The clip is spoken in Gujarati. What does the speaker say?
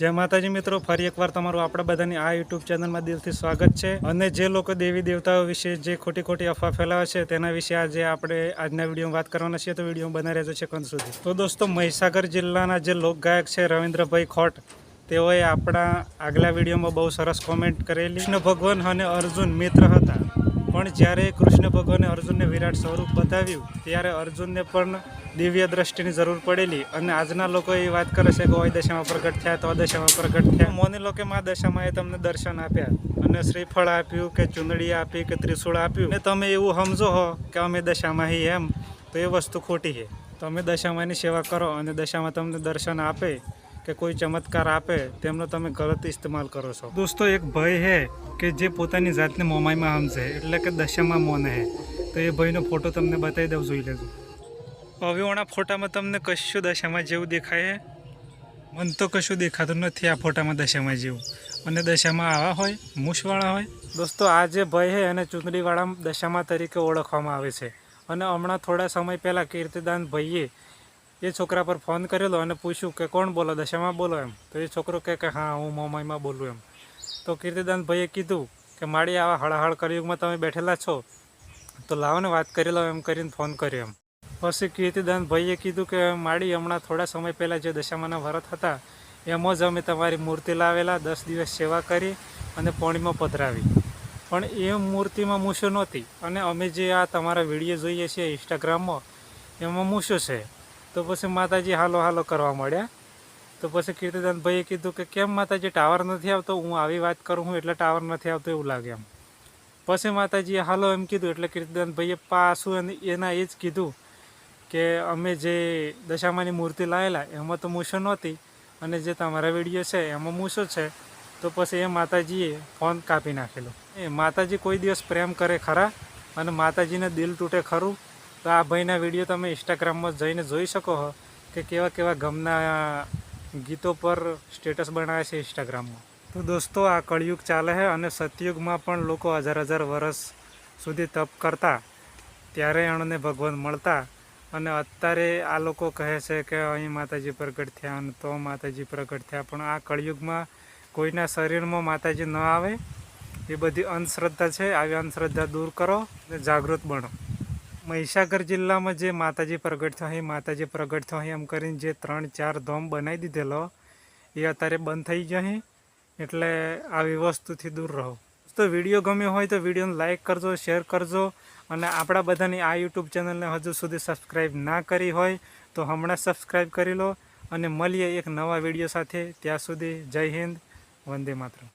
જય માતાજી મિત્રો, ફરી એકવાર તમારું આપણા બધાની આ યુટ્યુબ ચેનલમાં દિલથી સ્વાગત છે. અને જે લોકો દેવી દેવતાઓ વિશે જે ખોટી ખોટી અફવા ફેલાવે છે, તેના વિશે આજે આપણે આજના વિડીયોમાં વાત કરવાના છીએ. તો વીડિયો બનાવી રહેજો છે કંદ સુધી. તો દોસ્તો, મહીસાગર જિલ્લાના જે લોકગાયક છે રવિન્દ્રભાઈ ખોટ, તેઓએ આપણા આગલા વિડીયોમાં બહુ સરસ કોમેન્ટ કરેલી. કૃષ્ણ ભગવાન અને અર્જુન મિત્ર હતા. પણ જ્યારે કૃષ્ણ ભગવાને અર્જુનને વિરાટ સ્વરૂપ બતાવ્યું, ત્યારે અર્જુનને પણ દિવ્ય દ્રષ્ટિની જરૂર પડેલી. અને આજના લોકો એ વાત કરે છે કે ઓય દશામાં પ્રગટ થયા તો દશામાં પ્રગટ થયા. મોની લોકો મા દશામાં એ તમને દર્શન આપ્યા અને શ્રીફળ આપ્યું કે ચુંદડી આપી કે ત્રિશૂળ આપ્યું. ને તમે એવું સમજો હો કે અમે દશામાં એમ. તો એ વસ્તુ ખોટી છે. તમે દશામાની સેવા કરો અને દશામાં તમને દર્શન આપે. કે કોઈ ચમત્કાર આપે તેમનો તમે ગલત ઇસ્તેમાલ કરો છો. દોસ્તો એક ભય હે કે જે પોતાની જાતને મોમાઈમાં સમજે એટલે કે દશામાં મોન હે. તો એ ભયનો ફોટો તમને બતાવી દઉં જોઈ લેજો. હવે ઓણા ફોટામાં તમને કશું દશામાં જેવું દેખાય હે? મને તો કશું દેખાતું નથી આ ફોટામાં દશામાં જેવું. અને દશામાં આવા હોય મૂછવાળા હોય. દોસ્તો આ જે ભય છે એને ચૂંટણીવાળા દશામાં તરીકે ઓળખવામાં આવે છે. અને હમણાં થોડા સમય પહેલાં કીર્તિદાન ભાઈએ એ છોકરા પર ફોન કરેલો અને પૂછ્યું કે કોણ બોલો, દશામાં બોલો એમ. તો એ છોકરો કહે કે હા, હું મોમાઈમાં બોલું એમ. તો કીર્તિદાન ભાઈએ કીધું કે માળી આવા હળહળ કળયુગમાં તમે બેઠેલા છો, તો લાવો ને વાત કરી લો એમ કરીને ફોન કર્યો એમ. પછી કીર્તિદાન ભાઈએ કીધું કે માડી હમણાં થોડા સમય પહેલાં જે દશામાના વ્રત હતા, એમાં જ અમે તમારી મૂર્તિ લાવેલા, દસ દિવસ સેવા કરી અને પોણીમાં પધરાવી. પણ એ મૂર્તિમાં મૂછો નહોતી અને અમે જે આ તમારા વીડિયો જોઈએ છીએ ઇન્સ્ટાગ્રામમાં એમાં મૂછો છે. તો પછી માતાજી હાલો હાલો કરવા મળ્યા. તો પછી કીર્તિદાન ભાઈએ કીધું કે, કેમ માતાજી ટાવર નથી આવતો? હું આવી વાત કરું હું એટલે ટાવર નથી આવતો એવું લાગે એમ. પછી માતાજીએ હાલો એમ કીધું એટલે કીર્તિદાન ભાઈએ પાછું એના એ જ કીધું કે, અમે જે દશામાની મૂર્તિ લાવેલા એમાં તો મૂછો નહોતી અને જે તમારા વીડિયો છે, એમાં મૂછો છે. તો પછી એ માતાજીએ ફોન કાપી નાખેલો. એ માતાજી કોઈ દિવસ પ્રેમ કરે ખરા અને માતાજીને દિલ તૂટે ખરું? તો આ ભાઈના વીડિયો તમે ઇન્સ્ટાગ્રામમાં જઈને જોઈ શકો છો કે કેવા કેવા ગમના ગીતો પર સ્ટેટસ બનાવે છે ઇન્સ્ટાગ્રામમાં તો દોસ્તો, આ કળિયુગ ચાલે છે અને સતયુગમાં પણ લોકો હજાર હજાર વર્ષ સુધી તપ કરતા, ત્યારે એણને ભગવાન મળતા અને અત્યારે આ લોકો કહે છે કે અહીં માતાજી પ્રગટ થયા અને તો માતાજી પ્રગટ થયા. પણ આ કળિયુગમાં કોઈના શરીરમાં માતાજી ન આવે, એ બધી અંધશ્રદ્ધા છે. આવી અંધશ્રદ્ધા દૂર કરો અને જાગૃત બનો. મહીસાગર જિલ્લામાં જે માતાજી પ્રગટ એ માતાજી પ્રગટ થયા, એમ કરીને જે ત્રણ ચાર ધોમ બનાવી દીધેલો, એ અત્યારે બંધ થઈ જાય એટલે આવી વસ્તુથી દૂર રહો. તો વીડિયો ગમ્યો હોય તો વિડીયોને લાઇક કરજો, શેર કરજો, અને આપણા બધાની આ યુટ્યુબ ચેનલને હજુ સુધી સબસ્ક્રાઈબ ના કરી હોય તો હમણાં સબસ્ક્રાઈબ કરી લો, અને મળીએ એક નવા વીડિયો સાથે. ત્યાં સુધી જય હિન્દ, વંદે માતરમ.